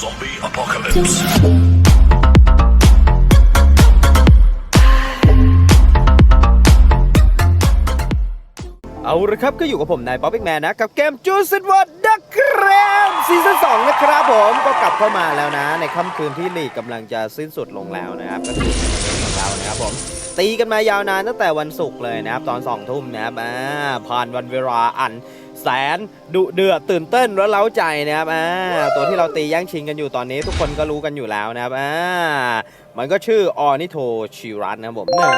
Zombie apocalypse. เอาละครับก็อยู่กับผมนายป๊อปปี้แมนนะ กับเกมจูสิตวอร์ดักแกรมซีซั่นสองนะครับผมก็กลับเข้ามาแล้วนะ ในค่ำคืนที่ลีกกำลังจะสิ้นสุดลงแล้วนะครับก็คือของเรานะครับผมตีกันมายาวนานตั้งแต่วันศุกร์เลยนะครับ ตอนสองทุ่มนะครับอ่าผ่านวันเวลาอัน แสนดุเดือดตื่นเต้นและเล้าใจนะครับอ่าตัวที่เราตีแย่งชิงกันอยู่ตอนนี้ ทุกคนก็รู้กันอยู่แล้วนะครับอ่ามันก็ชื่อออนิโทชิรัตนะครับผมเน่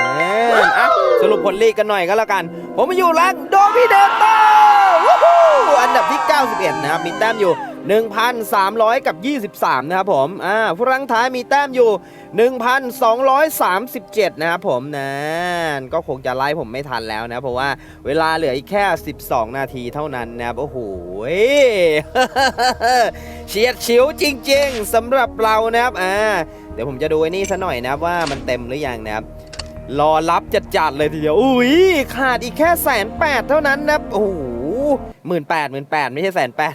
อะสรุปผลลีกกันหน่อยก็แล้วกัน ผมมาอยู่แรงโดมิเดเตอร์อันดับที่ 91 นะครับมีแต้มอยู่ 1,300 กับ 23 นะครับผม อ่าผู้รั้งท้ายมีแต้มอยู่ 1,237 นะครับผมนะก็คงจะไล่ผมไม่ทันแล้วนะ เพราะว่าเวลาเหลืออีกแค่ 12 นาทีเท่านั้นนะครับ โอ้โหเฉียดฉิวจริง ๆสำหรับเรานะครับ อ่า เดี๋ยวผมจะดูไอ้นี่ซะหน่อยนะครับว่ามันเต็มหรือยังนะครับรอรับจัดๆเลยทีเดียว อุ้ยขาดอีกแค่แสนแปดเท่านั้นนะโอ้โห หมื่นแปดหมื่นแปดไม่ใช่แสนแปด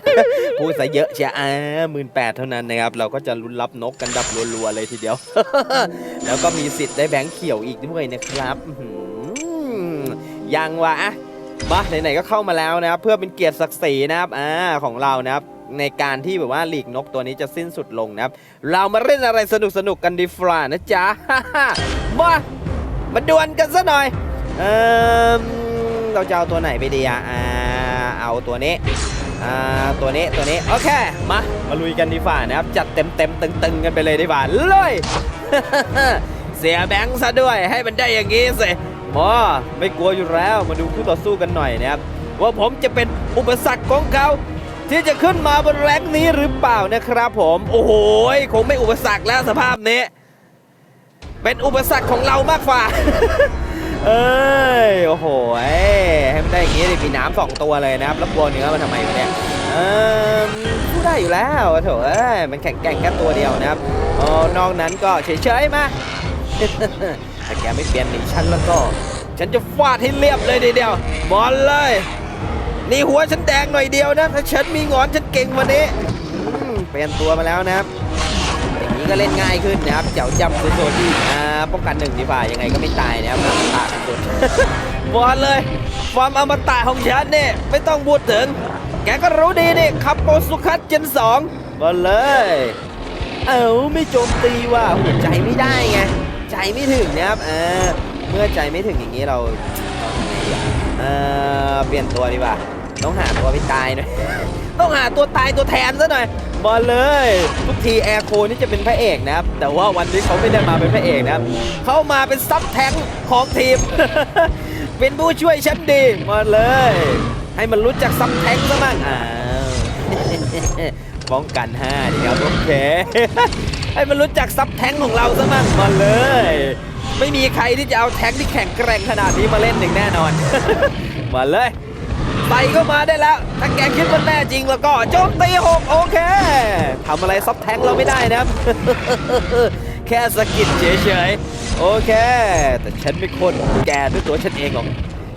พูดซะเยอะเชียอ่าหมื่นแปดเท่านั้นนะครับ เราก็จะลุ้นรับนกกันดับรัวๆเลยทีเดียว แล้วก็มีสิทธิ์ได้แบงค์เขียวอีกด้วยนะครับยังวะมาไหนๆก็เข้ามาแล้วนะครับ เพื่อเป็นเกียรติศักดิ์ศรีนะครับอ่าของเรานะครับในการที่แบบว่าหลีกนกตัวนี้จะสิ้นสุดลงนะครับ เรามาเล่นอะไรสนุกๆกันดีฟรานะจ๊ะมามาดวลกันซะหน่อย เออเราจะเอาตัวไหนไปดีอะอ่า เอาตัวนี้อ่าตัวนี้ตัวนี้โอเคมามาลุยกันดีฝ่านะครับจัดเต็มเต็มตึงๆกันไปเลยดีฝ่าเลยเสียแบงค์ซะด้วยให้มันได้อย่างงี้สิหมอไม่กลัวอยู่แล้วมาดูคู่ต่อสู้กันหน่อยนะครับว่าผมจะเป็นอุปสรรคของเขาที่จะขึ้นมาบนแรงค์นี้หรือเปล่านะครับผม โอ้โหคงไม่อุปสรรคแล้วสภาพนี้ เป็นอุปสรรคของเรามากกว่า เอ้ย โอ้โหให้มันได้อย่างงี้ดิมีน้ำสองตัวเลยนะครับ แล้วกลัวเนื้อมันทำไมวะเนี่ยเออพูดได้อยู่แล้วโถเอ้ยมันแข็งแกร่งแค่ตัวเดียวนะครับออนอกนั้นก็เฉยๆมาถ้าแกไม่เปลี่ยนหนีฉันแล้วก็ ฉันจะฟาดให้เรียบเลยเดียวบอลเลยนี่หัวฉันแดงหน่อยเดียวนะถ้าฉันมีงอนฉันเก่งวันนี้เปลี่ยนตัวมาแล้วนะครับ ก็เล่นง่ายขึ้นนะครับเจ้าจำคือโซนที่อ่าป้องกันหนึ่งดีฝ่ายังไงก็ไม่ตายนะครับอมตะสุดบอลเลยความอมตะของฉันเนี่ยไม่ต้องพูดถึง แกก็รู้ดีนี่ขับโปสุคัตเจนสองบอลเลย เอ้าไม่โจมตีว่ะหัวใจไม่ได้ไงใจไม่ถึงนะครับเออเมื่อใจไม่ถึงอย่างนี้เราเอะเออเปลี่ยนตัวดีกว่าต้องหาตัวไปตายหน่อย ต้องหาตัวตายตัวแทนซะหน่อยมาเลย ทุกทีแอร์โคนี่จะเป็นพระเอกนะครับ แต่ว่าวันนี้เขาไม่ได้มาเป็นพระเอกนะครับเขามาเป็นซับแทงของทีม เป็นผู้ช่วยชั้นดีมาเลย ให้มันรู้จักซับแทงซะมั่งอ้าวป้องกัน5ดีครับโอเคให้มันรู้จักซับแทงของเราซะมั่งมาเลย ไม่มีใครที่จะเอาแทงที่แข็งแกร่งขนาดนี้มาเล่นหนึ่งแน่นอน มาเลย ใส่เข้ามาได้แล้ว ถ้าแกคิดว่าแน่จริงแล้วก็โจมตีหกโอเคทำอะไรซับแทงเราไม่ได้นะครับแค่สะกิดเฉยๆ โอเค แต่ฉันไม่คนแกด้วยตัวฉันเองหรอก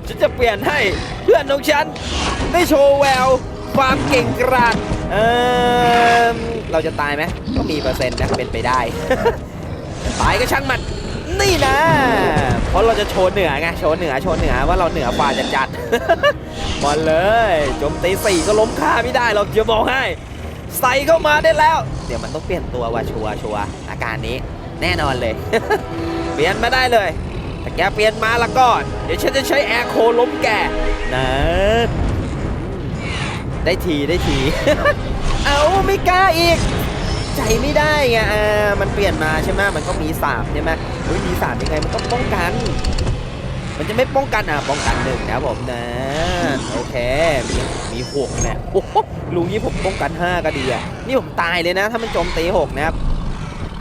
ฉันจะเปลี่ยนให้เพื่อนของฉัน ได้โชว์แววความเก่งกราจเออเราจะตายไหมก็มีเปอร์เซ็นต์นะเป็นไปได้ ตายก็ช่างมัน นี่นะ เพราะเราจะโชว์เหนือไง โชว์เหนือ โชว์เหนือว่าเราเหนือกว่าจะจัดบอลเลยโจมตีสี่ก็ล้มค่าไม่ได้เราจะบอกให้ ใส่เข้ามาได้แล้ว เดี๋ยวมันต้องเปลี่ยนตัวว่ะชัวชัวอาการนี้แน่นอนเลย เปลี่ยนมาได้เลยแต่แกเปลี่ยนมาแล้วก็เดี๋ยวฉันจะใช้แอร์โคล้มแกนะได้ทีได้ที เอาไม่กล้าอีก ใจไม่ได้ไงอ่ามันเปลี่ยนมาใช่ไหมมันก็มีสามใช่ไหมเฮ้ยมีสามยังไงมันต้องป้องกัน มันจะไม่ป้องกันอะป้องกันหนึ่งนะผมนะ โอเค มีมีหกเนี่ยโอ้โหลุงนี้ผมป้องกันห้าก็ดีอะนี่ผมตายเลยนะ ถ้ามันโจมตีหกนะครับ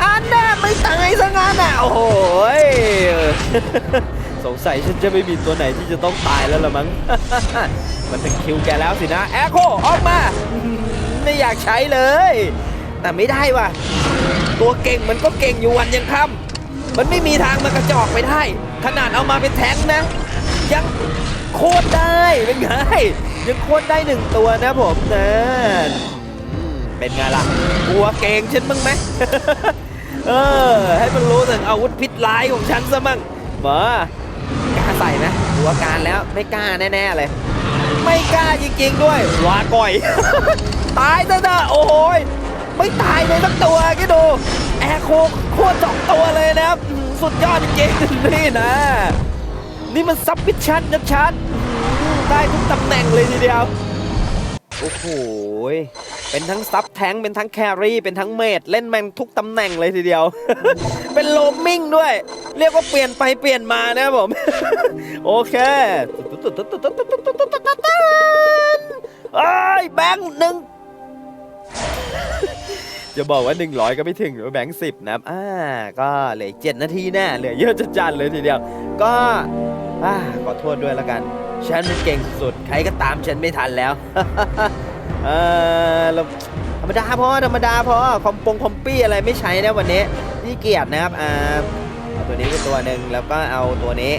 อันน่ะไม่ตายซะงั้นอะโอ้โหยสงสัยฉันจะไม่มีตัวไหนที่จะต้องตายแล้วละมั้ง มันถึงคิวแกแล้วสินะ แอคโคออกมา ไม่อยากใช้เลย แต่ไม่ได้ว่ะ ตัวเก่งมันก็เก่งอยู่วันยังค่ำมันไม่มีทางมากระจอกไปได้ ขนาดเอามาเป็นแท้งนะ ยังโคตรได้เป็นไงยังโคตรได้หนึ่งตัวนะผมนะเป็นไงล่ะกลัวเก่งฉันบ้างไหมเออ ให้มันรู้ถึงอาวุธพิษร้ายของฉันซะมั่งมากล้าใส่ไหมหัวการแล้วไม่กล้าแน่ๆเลย ไม่กล้าจริงๆด้วยลาก่อย ตายซะเถอะโอ้โหย ไม่ตายเลยสักตัวก็ดูแอร์โคโคตรสองตัวเลยนะครับ สุดยอดจริงๆนี่นะ นี่มันซับมิชชั่นชัดๆได้ทุกตำแหน่งเลยทีเดียว โอ้โห เป็นทั้งซับแทงเป็นทั้งแครี่ เป็นทั้งเมดเล่นแมงทุกตำแหน่งเลยทีเดียว เป็นโลมมิ่งด้วย เรียกว่าเปลี่ยนไปเปลี่ยนมานะครับผม โอเคเอ้ยแบงค์หนึ่ง จะบอกว่า 100 ก็ไม่ถึงหรือแบงค์สิบนะครับอ่าก็เหลือเจ็ดนาทีแน่เหลือเยอะจัดจัดๆเลยทีเดียว ก็อ่าขอโทษด้วยแล้วกัน ฉันมันเก่งสุดใครก็ตามฉันไม่ทันแล้วเออเราธรรมดาพอธรรมดาพอคอมปงคอมปี้อะไรไม่ใช้นะวันนี้นี่เกียรตินะครับอ่าเอาตัวนี้ไปตัวหนึ่งแล้วก็เอาตัวนี้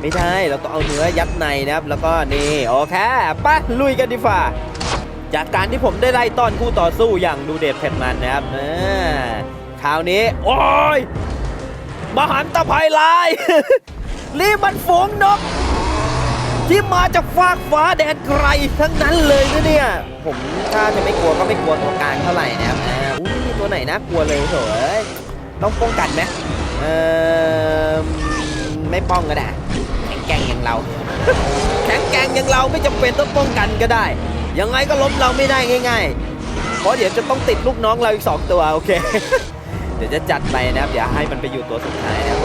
ไม่ใช่เราต้องเอาเนื้อยัดในนะครับ แล้วก็นี่โอเคไปลุยกันดีฝ่า จากการที่ผมได้ไล่ต้อนคู่ต่อสู้อย่างดูเด็ดเผ็ดมันนะครับคราวนี้ โอ้ยมหันตภัยลาย นี่มันฝูงนก ที่มาจากฟากฟ้าแดนไกลทั้งนั้นเลยนะเนี่ย ผมถ้าจะไม่กลัวก็ไม่กลัวตัวกลางเท่าไหร่นะครับอ้ตัวไหนน่ากลัวเลยโถอ้ยต้องป้องกันไหมเออไม่ป้องก็ได้แข็งแกร่งอย่างเรา แข็งแกร่งอย่างเราไม่จำเป็นต้องป้องกันก็ได้ ยังไงก็ล้มเราไม่ได้ง่าย ๆ เพราะเดี๋ยวจะต้องติดลูกน้องเราอีกสองตัวโอเค เดี๋ยวจะจัดไปนะครับเดี๋ยวให้มันไปอยู่ตัวสุดท้ายนะครับ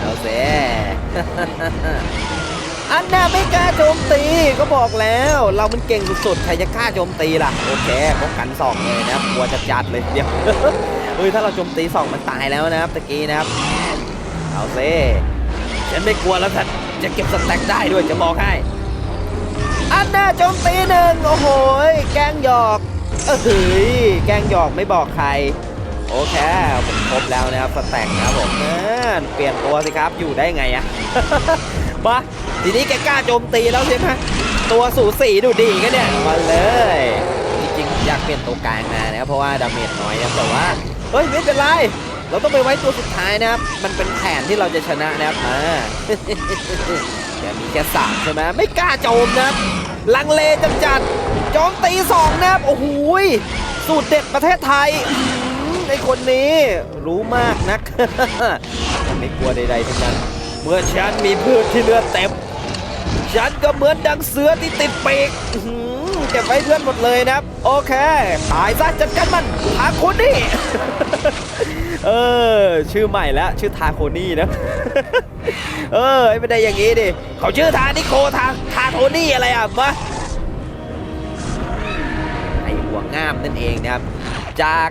เอาเซอันน่าไม่กล้าโจมตีก็บอกแล้ว เรามันเก่งสุดๆใครจะกล้าโจมตีล่ะโอเคป้องกันสองเลยนะครับกลัวจะจัดเลยเดี๋ยวเฮ้ยถ้าเราโจมตีสองมันตายแล้วนะครับตะกี้นะครับเอาเซฉันไม่กลัวแล้วฉันจะเก็บสแต็กได้ด้วยจะบอกให้ อันน่าโจมตีหนึ่งโอ้โหแกล้งหยอกเออเฮ้ยแกล้งหยอกไม่บอกใคร โอเคผมครบแล้วนะครับสแต็กนะผมเออเปลี่ยนตัวสิครับอยู่ได้ไงอะมาทีนี้แกกล้าโจมตีแล้วใช่ไหมตัวสูสีดูดีกันเนี่ยมาเลยจริงๆอยากเปลี่ยนตัวกลางมานะครับเพราะว่าดาเมจน้อยนะแต่ว่าเฮ้ยไม่เป็นไรเราต้องไปไว้ตัวสุดท้ายนะครับ มันเป็นแผนที่เราจะชนะนะครับอ่าแกมีแค่สามใช่ไหมไม่กล้าโจมนะครับ ลังเลจัดจัดๆโจมตีสองนะครับโอ้โหสูตรเด็ดประเทศไทยอื้อหือไอคนนี้รู้มากนัก ไม่กลัวใดๆทั้งนั้น เมื่อฉันมีพืชที่เลือดเต็ม ฉันก็เหมือนดังเสือที่ติดปีกเก็บไว้เพื่อนหมดเลยนะครับ โอเค ตายซะจัดการมันทาโคนี่ เออ ชื่อใหม่แล้วชื่อทาโคนี่นะ เออไม่ได้อย่างงี้ดิเขาชื่อทานิโคทาทาโทนี่อะไรอะมะไอหัวง่ามนั่นเองนะครับ จาก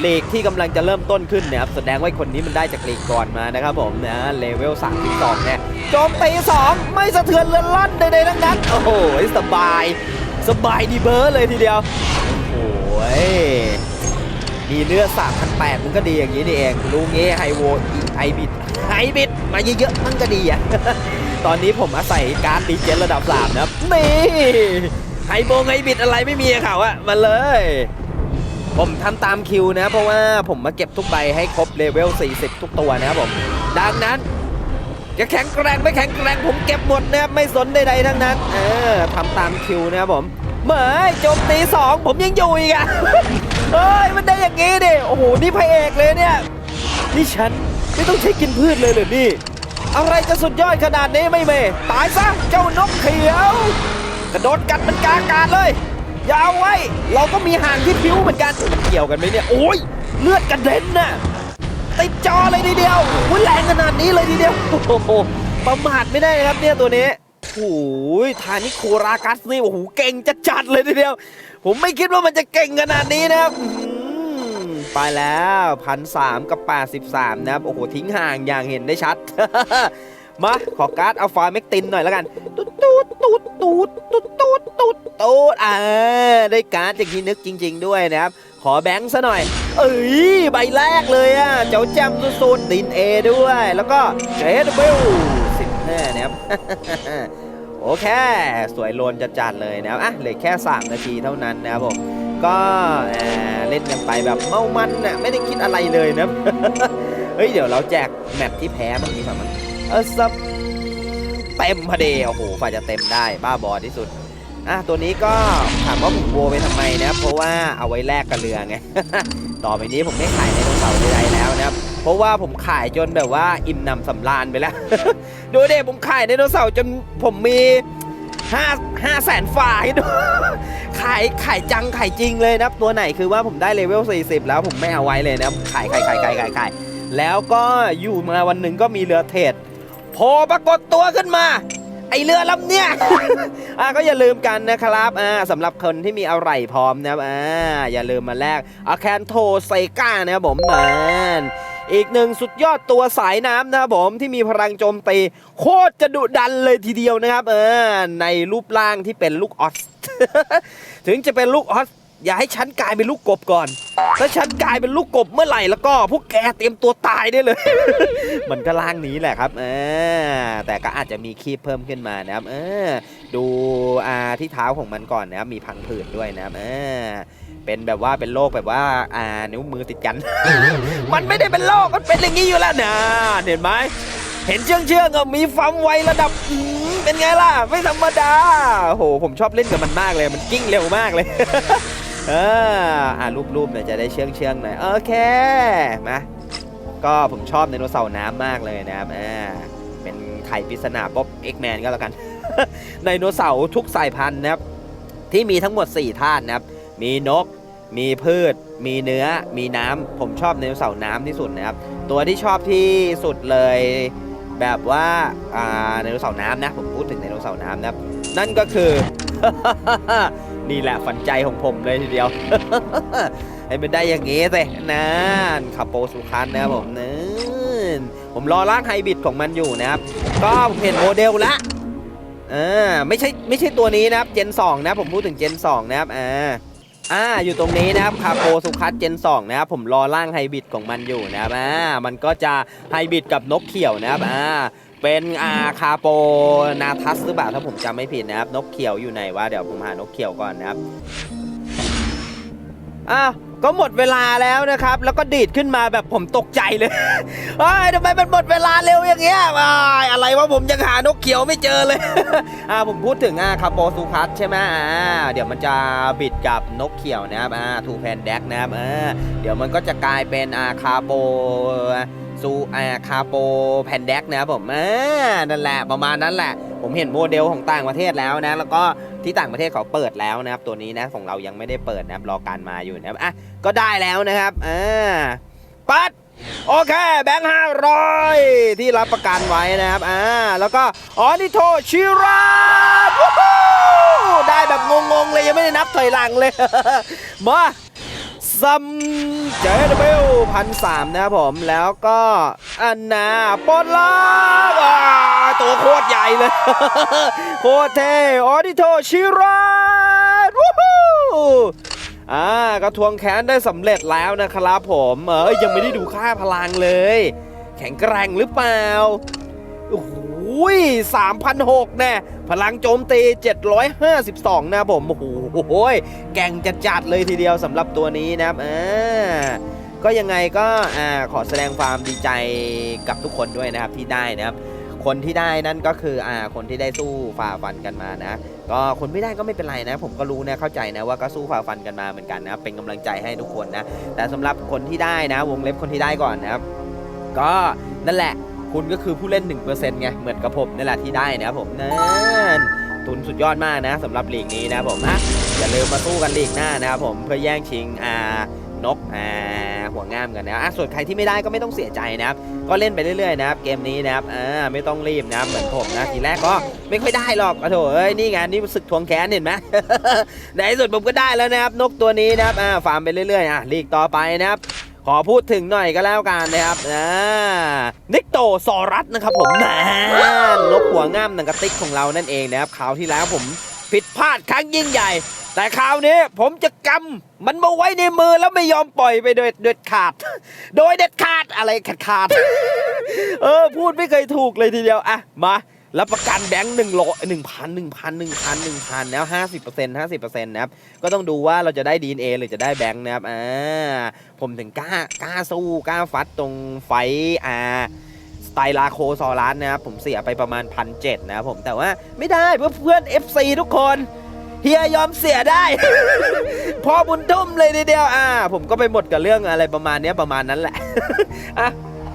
เลกที่กำลังจะเริ่มต้นขึ้นนะครับแสดงว่าคนนี้มันได้จากเลกก่อนมานะครับผมนะเลเวล32เนี่ยโจมตี2ไม่สะเทือนเลือนลั่นใดๆทั้งนั้น โอ้โหสบาย สบายดีเบอร์เลยทีเดียวโอ้ย มีเนื้อ3,800มันก็ดีอย่างนี้นี่เองรู้งี้ไฮโวไฮบิดไฮบิดมาเยอะๆมันก็ดีอะตอนนี้ผมอาศัยการดีเจนระดับ3นะนี่ไฮโบงไฮบิดอะไรไม่มีอะเขาอะมาเลย ผมทำตามคิวนะ เพราะว่าผมมาเก็บทุกใบให้ครบเลเวล 40 ทุกตัวนะครับผม ดังนั้นจะแข็งแกร่งไม่แข็งแกร่งผมเก็บหมดนะครับไม่สนใดๆทั้งนั้น เออทำตามคิวนะครับผมเหมยโจมตีสองผมยังอยู่อีกอะ เฮ้ยมันได้อย่างงี้ดิโอ้โหนี่พระเอกเลยเนี่ยนี่ฉันไม่ต้องใช้กินพืชเลยเหรอนี่ อะไรจะสุดยอดขนาดนี้ไม่เมตายซะเจ้านกเขียว กระโดดกัดมันกากาศเลยอย่าเอาไว้ เราก็มีห่างที่ผิวเหมือนกันมันเกี่ยวกันไหมเนี่ยโอ้ยเลือดกระเด็นน่ะติดจอเลยทีเดียวอุ้ยแรงขนาดนี้เลยทีเดียวโอ้โหประมาทไม่ได้นะครับเนี่ยตัวนี้ โอ้ยทานิโครากัสนี่โอ้โหเก่งจะจัดเลยทีเดียว ผมไม่คิดว่ามันจะเก่งขนาดนี้นะครับไปแล้วพันสามกับ83นะครับ โอ้โห ทิ้งห่างอย่างเห็นได้ชัด มา ขอการ์ดอัลฟาเมกตินหน่อยแล้วกัน ตุ๊ดตุ๊ดตุ๊ดตุ๊ดตุ๊ดตุ๊ดตุ๊ดตุ๊ดอ่าได้การ์ดจากที่นึกจริง ๆ ด้วยนะครับ ขอแบงค์ซะหน่อย เอ้ย ใบแรกเลยอะ เจ้าแจมสุดๆดินเอด้วย แล้วก็เจดเบล นะครับ โอเค สวยโลนจัดๆเลยนะครับอะเหลือแค่ 3 นาทีเท่านั้นนะครับผมก็เล่นกันไปแบบเมามันน่ะไม่ได้คิดอะไรเลยนะเฮ้ยเดี๋ยวเราแจกแมปที่แพ้บางดีกว่ามันเออซับเต็มพอดีโอ้โหฝ่าจะเต็มได้บ้าบอที่สุดอะตัวนี้ก็ถามว่าผมโวไปทำไมนะเพราะว่าเอาไว้แลกกับเรือไงต่อไปนี้ผมไม่ขายในโนเสาร์ใดๆแล้วนะครับ เพราะว่าผมขายจนแบบว่าอิ่มหนำสำราญไปแล้ว ดูเด็ผมขายไดโนเสาร์จนผมมีห้าห้าแสนฝ่ายดูขายขายจังขายจริงเลยนะครับตัวไหนคือว่าผมได้เลเวล 40 แล้วผมไม่เอาไว้เลยนะครับขายขายขายขายขายขายแล้วก็อยู่มาวันหนึ่งก็มีเรือเทรดโผล่ปรากฏตัวขึ้นมา ไอเรือลำเนี้ยอ่าก็อย่าลืมกันนะครับอ่าสำหรับคนที่มีอะไรพร้อมนะครับอ่าอย่าลืมมาแลกอาแคนโทไซก้านะครับผมมัน อีกหนึ่งสุดยอดตัวสายน้ำนะครับผมที่มีพลังโจมตีโคตรจะดุดันเลยทีเดียวนะครับ เออในรูปร่างที่เป็นลูกออสถึงจะเป็นลูกออสอย่าให้ฉันกลายเป็นลูกกบก่อน ถ้าฉันกลายเป็นลูกกบเมื่อไหร่แล้วก็พวกแกเตรียมตัวตายได้เลย มันก็ล่างนี้แหละครับเออแต่ก็อาจจะมีคีบเพิ่มขึ้นมานะครับ เออ ดูอาที่เท้าของมันก่อนนะครับ มีพังผืดด้วยนะครับ เออ เป็นแบบว่าเป็นโรคแบบว่า อ่า นิ้วมือติดกัน มันไม่ได้เป็นโรคมันเป็นอย่างนี้อยู่แล้วนะเห็นไหมเห็นเชื่องเชื่องๆอะมีความไวระดับเป็นไงล่ะ ไม่ธรรมดาโอ้โหผมชอบเล่นกับมันมากเลย มันกิ้งเร็วมากเลยเอออ่ารูปๆเนี่ยจะได้เชื่องเชื่องหน่อยโอเคมาก็ผมชอบไดโนเสาร์น้ำมากเลยนะครับอ่าเป็นไข่ปริศนาป๊อปเอ็กแมนก็แล้วกันไดโนเสาร์ทุกสายพันธุ์นะครับที่มีทั้งหมด 4 ธาตุนะครับ มีนก มีพืช มีเนื้อ มีน้ำ ผมชอบไดโนเสาร์น้ำที่สุดนะครับ ตัวที่ชอบที่สุดเลยแบบว่าอ่าไดโนเสาร์น้ำนะ ผมพูดถึงไดโนเสาร์น้ำนะครับ นั่นก็คือ นี่แหละฝันใจของผมเลยทีเดียว ให้มันได้อย่างงี้สินั่นคาโปสุคันนะครับผมนั่นผมรอร่างไฮบริดของมันอยู่นะครับ ก็ผมเห็นโมเดลละอ่าไม่ใช่ไม่ใช่ตัวนี้นะครับ เจน 2 นะ ผมพูดถึงเจน 2 นะครับอ่า อ่าอยู่ตรงนี้นะครับคาโปสุคัสเจน2นะครับผมรอร่างไฮบริดของมันอยู่นะครับอ่ามันก็จะไฮบริดกับนกเขียวนะครับอ่าเป็นอาคาโปนาทัสหรือเปล่าถ้าผมจำไม่ผิดนะครับ นกเขียวอยู่ไหนวะเดี๋ยวผมหานกเขียวก่อนนะครับอ้าว ก็หมดเวลาแล้วนะครับ แล้วก็ดีดขึ้นมาแบบผมตกใจเลยเฮ้ยทำไมมันหมดเวลาเร็วอย่างเงี้ยอ้าอะไรวะผมยังหานกเขียวไม่เจอเลยอ่าผมพูดถึงอ่าคาโปซูคัสใช่ไหมอ่าเดี๋ยวมันจะบิดกับนกเขียวนะครับอ่าทูแพนแดกนะครับอ่าเดี๋ยวมันก็จะกลายเป็นอ่าคาโปซูอ่าคาโปแพนแดกนะครับผมอ่านั่นแหละประมาณนั้นแหละ ผมเห็นโมเดลของต่างประเทศแล้วนะ แล้วก็ ที่ต่างประเทศเขาเปิดแล้วนะครับ ตัวนี้นะของเรายังไม่ได้เปิดนะครับรอการมาอยู่นะครับอะก็ได้แล้วนะครับอ่าปัดโอเคแบงค์ห้าร้อยที่รับประกันไว้นะครับอ่าแล้วก็ออนิโทชิราวู้ฮู้ได้แบบงงๆเลยยังไม่ได้นับถอยหลังเลย มาซัมเจดเบลพันสามนะครับผมแล้วก็อันนาปลลา ตัวโคตรใหญ่เลย โคตรเท่ออดิโทชิราวู้ฮู้อ่าก็ทวงแค้นได้สำเร็จแล้วนะครับผมเอยยังไม่ได้ดูค่าพลังเลย แข็งแกร่งหรือเปล่าโอ้โหสามพันหกแน่พลังโจมตี 752 นะครับผมโอ้โหแก่งจัดจัดๆเลยทีเดียวสำหรับตัวนี้นะครับอ่าก็ยังไงก็อ่าขอแสดงความดีใจกับทุกคนด้วยนะครับที่ได้นะครับ คนที่ได้นั่นก็คืออ่าคนที่ได้สู้ฝ่าฟันกันมานะ ก็คนไม่ได้ก็ไม่เป็นไรนะ ผมก็รู้นะเข้าใจนะว่าก็สู้ฝ่าฟันกันมาเหมือนกันนะเป็นกำลังใจให้ทุกคนนะ แต่สำหรับคนที่ได้นะ วงเล็บคนที่ได้ก่อนนะครับ ก็นั่นแหละคุณก็คือผู้เล่น 1%ไงเหมือนกับผมนี่แหละที่ได้นะครับผมนั่นทุนสุดยอดมากนะสำหรับลีกนี้นะผมอะอย่าลืมมาสู้กันลีกหน้านะครับผมเพื่อแย่งชิงอ่า นกอ่าหัวง่ามกันนะอะส่วนใครที่ไม่ได้ก็ไม่ต้องเสียใจนะครับ ก็เล่นไปเรื่อยๆนะครับ เกมนี้นะครับอ่าไม่ต้องรีบนะครับเหมือนผมนะทีแรกก็ไม่ค่อยได้หรอกโอ้โถเอ้ยนี่ไงนี่ศึกทวงแค้นเห็นไหมในที่สุดผมก็ได้แล้วนะครับ นกตัวนี้นะครับอ่าฟาร์มไปเรื่อยๆอะลีกต่อไปนะครับขอพูดถึงหน่อยก็แล้วกันนะครับอ่านิกโตซอรัสนะครับผมนะนกหัวง่ามหนังกระติกของเรานั่นเองนะครับคราวที่แล้วผมผิดพลาดครั้งยิ่งใหญ่ แต่คราวนี้ผมจะกำมันมาไว้ในมือแล้วไม่ยอมปล่อยไปโดยเด็ดขาด โดยเด็ดขาดอะไรขาดขาด เออ พูดไม่เคยถูกเลยทีเดียวอะมาแล้วประกันแบงค์หนึ่งร้อหนึ่งพันหนึ่งพันหนึ่งพันหนึ่งพันแล้วห้าสิบเปอร์เซ็นต์ห้าสิบเปอร์เซ็นต์นะครับ ก็ต้องดูว่าเราจะได้ดีเอหรือจะได้แบงค์นะครับ อ่า ผมถึงกล้ากล้าสู้กล้าฟัดตรงไฟอ่าสไตลาโคซอรัสนะครับ ผมเสียไปประมาณพันเจ็ดนะครับผมแต่ว่าไม่ได้เพื่อเพื่อน FC ทุกคน เฮียยอมเสียได้ พอบุญทุ่มเลยทีเดียวอ่า ผมก็ไปหมดกับเรื่องอะไรประมาณนี้ประมาณนั้นแหละอะ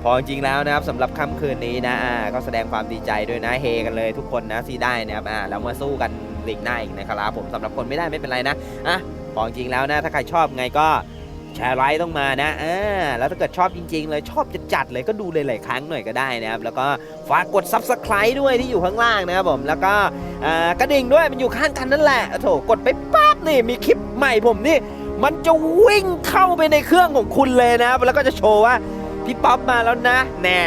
พอจริงๆแล้วนะครับสำหรับค่ำคืนนี้นะอ่าก็แสดงความดีใจด้วยนะเฮกันเลยทุกคนนะที่ได้นะครับอ่าแล้วมาสู้กันลีกหน้าอีกนะครับผมสำหรับคนไม่ได้ไม่เป็นไรนะอะพอจริงๆแล้วนะถ้าใครชอบไงก็ แชร์ไลค์ต้องมานะอ่าแล้วถ้าเกิดชอบจริง ๆ เลยชอบจัดๆเลยก็ดูหลายๆครั้งหน่อยก็ได้นะครับ แล้วก็ฝากกด Subscribe ด้วยที่อยู่ข้างล่างนะครับผมแล้วก็กระดิ่งด้วยมันอยู่ข้างกันนั่นแหละโถกดไปปั๊บนี่มีคลิปใหม่ผมนี่ มันจะวิ่งเข้าไปในเครื่องของคุณเลยนะครับแล้วก็จะโชว์ว่าพี่ป๊อปมาแล้วนะแน่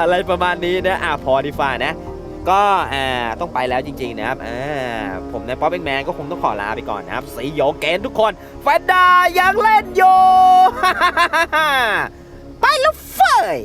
อะไรประมาณนี้นะอ่าพอดีฝ่านะ ก็อ่าต้องไปแล้วจริงๆนะครับอ่าผมในป๊อปเอ็กแมนก็คงต้องขอลาไปก่อนนะครับสีโยเกนทุกคนแฟนดายังเล่นโย ไปแล้วเฟย